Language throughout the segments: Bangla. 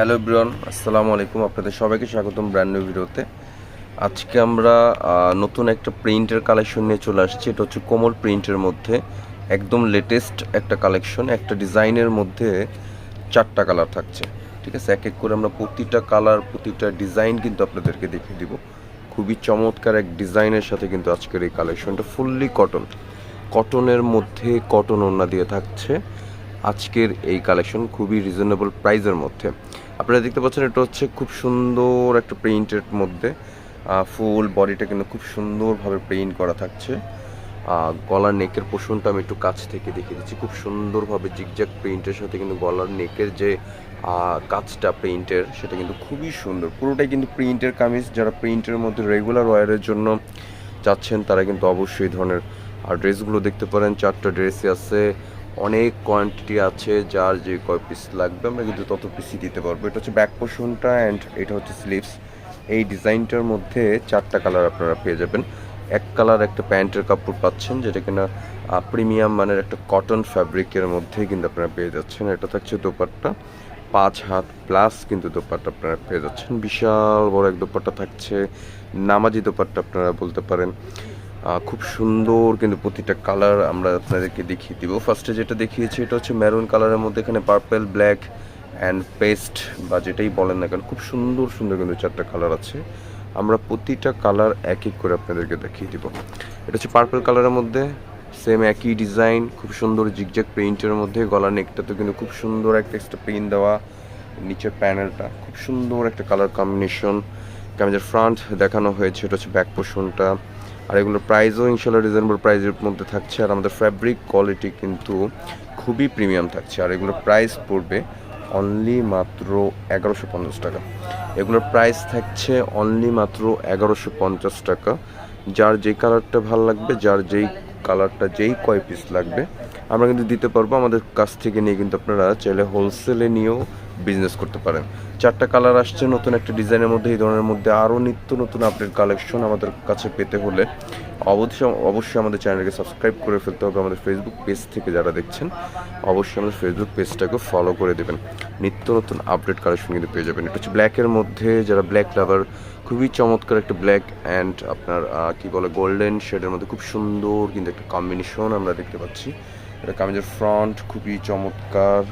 হ্যালো ব্রিয়ন আসসালামু আলাইকুম। আপনাদের সবাইকে স্বাগতম ব্র্যান্ড নিউ ভিডিওতে। আজকে আমরা নতুন একটা প্রিন্টের কালেকশন নিয়ে চলে আসছি। এটা হচ্ছে কোমল প্রিন্টের মধ্যে একদম লেটেস্ট একটা কালেকশন, একটা ডিজাইনের মধ্যে চারটা কালার থাকছে। ঠিক আছে? এক এক করে আমরা প্রতিটা কালার, প্রতিটা ডিজাইন কিন্তু আপনাদেরকে দেখিয়ে দিব। খুবই চমৎকার এক ডিজাইনের সাথে কিন্তু আজকের এই কালেকশনটা ফুললি কটন কটনের মধ্যে কটন ওড়না দিয়ে থাকছে। আজকের এই কালেকশন খুবই রিজনেবল প্রাইসের মধ্যে। আপনারা দেখতে পাচ্ছেন এটা হচ্ছে খুব সুন্দর একটা প্রিন্টের মধ্যে। ফুল বডিটা কিন্তু খুব সুন্দরভাবে প্রিন্ট করা থাকছে। গলার নেকের পোষণটা আমি একটু কাছ থেকে দেখিয়ে দিচ্ছি। খুব সুন্দরভাবে জিগজ্যাগ প্রিন্টের সাথে কিন্তু গলার নেকের যে কাজটা প্রিন্টের সেটা কিন্তু খুবই সুন্দর। পুরোটাই কিন্তু প্রিন্টের কামিজ। যারা প্রিন্টের মধ্যে রেগুলার ওয়ারের জন্য চাচ্ছেন, তারা কিন্তু অবশ্যই ধরনের আর ড্রেসগুলো দেখতে পারেন। চারটা ড্রেসই আছে। অনেক কোয়ান্টিটি আছে যার যে কয় পিস লাগবে, আমরা কিন্তু তত পিসই দিতে পারব। এটা হচ্ছে ব্যাক পোর্শনটা অ্যান্ড এটা হচ্ছে স্লিভস এই ডিজাইনটার মধ্যে চারটা কালার আপনারা পেয়ে যাবেন। এক কালার একটা প্যান্টের কাপড় পাচ্ছেন, যেটা কিনা প্রিমিয়াম মানের একটা কটন ফ্যাব্রিকের মধ্যে কিন্তু আপনারা পেয়ে যাচ্ছেন। এটা থাকছে দোপাট্টা। পাঁচ হাত প্লাস কিন্তু দোপাট্টা আপনারা পেয়ে যাচ্ছেন। বিশাল বড় এক দোপাট্টা থাকছে। নামাজি দোপাট্টা আপনারা বলতে পারেন। খুব সুন্দর কিন্তু প্রতিটা কালার আমরা আপনাদেরকে দেখিয়ে দিব। ফার্স্টে যেটা দেখিয়েছি, এটা হচ্ছে মেরুন কালারের মধ্যে এখানে পার্পেল ব্ল্যাক অ্যান্ড পেস্ট বা যেটাই বলেন না কেন, খুব সুন্দর সুন্দর কিন্তু চারটা কালার আছে। আমরা প্রতিটা কালার এক এক করে আপনাদেরকে দেখিয়ে দিব। এটা হচ্ছে পার্পেল কালারের মধ্যে সেম একই ডিজাইন খুব সুন্দর জিগজ্যাগ প্রিন্টের মধ্যে গলা নেকটাতে কিন্তু খুব সুন্দর একটা এক্সট্রা প্রিন্ট দেওয়া নিচের প্যানেলটা খুব সুন্দর একটা কালার কম্বিনেশন কামিজের ফ্রন্ট দেখানো হয়েছে, এটা হচ্ছে ব্যাক পোর্শনটা আর এগুলোর প্রাইসও ইনশাল্লাহ রিজনেবল প্রাইসের মধ্যে থাকছে। আর আমাদের ফ্যাব্রিক কোয়ালিটি কিন্তু খুবই প্রিমিয়াম থাকছে। আর এগুলোর প্রাইস পড়বে অনলি মাত্র এগারোশো পঞ্চাশ টাকা। এগুলোর প্রাইস থাকছে অনলি মাত্র এগারোশো পঞ্চাশ টাকা। যার যেই কালারটা ভালো লাগবে, যার যেই কালারটা যেই কয় পিস লাগবে, আমরা কিন্তু দিতে পারব। আমাদের কাছ থেকে নিয়ে কিন্তু আপনারা চাইলে হোলসেলে নিয়েও বিজনেস করতে পারেন। চারটা কালার আসছে, নতুন একটা ডিজাইনের মধ্যে, এই ধরনের মধ্যে আরও নিত্য নতুন আপডেট কালেকশন আমাদের কাছে পেতে হলে অবশ্যই অবশ্যই আমাদের চ্যানেলকে সাবস্ক্রাইব করে ফেলতে হবে। আমাদের ফেসবুক পেজ থেকে যারা দেখছেন, অবশ্যই আমাদের ফেসবুক পেজটাকে ফলো করে দেবেন। নিত্য নতুন আপডেট কালেকশন কিন্তু পেয়ে যাবেন। এটা হচ্ছে ব্ল্যাকের মধ্যে যারা ব্ল্যাক লাভার খুবই চমৎকার একটা ব্ল্যাক অ্যান্ড আপনার কি বলে গোল্ডেন শেডের মধ্যে খুব সুন্দর কিন্তু একটা কম্বিনেশন আমরা দেখতে পাচ্ছি। এটা কামিজের ফ্রন্ট খুবই চমৎকার।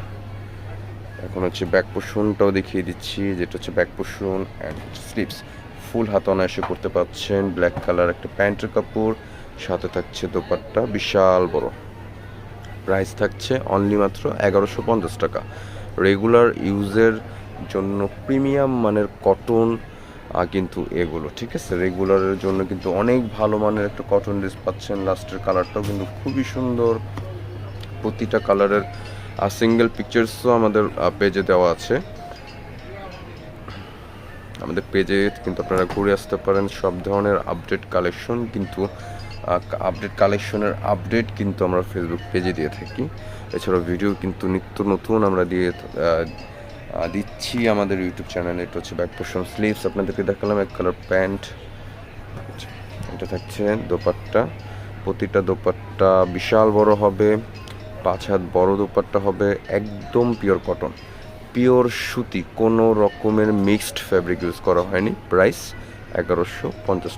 এখন হচ্ছে ব্যাক পোষণটাও দেখিয়ে দিচ্ছি, যেটা হচ্ছে ব্যাক পোষণ অ্যান্ড স্লিপস ফুল হাত অনায়াসে করতে পারছেন ব্ল্যাক কালার একটা প্যান্টের কাপড়, সাথে থাকছে দোপাট্টা, বিশাল বড়। প্রাইস থাকছে অনলি মাত্র এগারোশো পঞ্চাশ টাকা। রেগুলার ইউজের জন্য প্রিমিয়াম মানের কটন কিন্তু এগুলো, ঠিক আছে? রেগুলারের জন্য কিন্তু অনেক ভালো মানের একটা কটন ড্রেস পাচ্ছেন। লাস্টের কালারটাও কিন্তু খুবই সুন্দর। প্রতিটা কালারের সিঙ্গেল পিকচার্সও আমাদের পেজে দেওয়া আছে। আমাদের পেজে কিন্তু আপনারা ঘুরে আসতে পারেন। সব ধরনের আপডেট কালেকশন কিন্তু আপডেট কালেকশনের আপডেট কিন্তু আমরা ফেসবুক পেজে দিয়ে থাকি। এছাড়াও ভিডিও কিন্তু নিত্য নতুন আমরা দিয়ে দিচ্ছি আমাদের ইউটিউব চ্যানেলে এটা হচ্ছে ব্যাক পোর্শন স্লিভস আপনাদেরকে দেখালাম এক কালার প্যান্ট এটা থাকছে দোপাট্টা। প্রতিটা দোপাট্টা বিশাল বড় হবে। পাঁচ হাত বড় দোপাট্টা হবে একদম পিওর কটন পিওর সুতি, কোনো রকমের মিক্সড ফ্যাব্রিক ইউজ করা হয়নি। প্রাইস এগারোশো পঞ্চাশ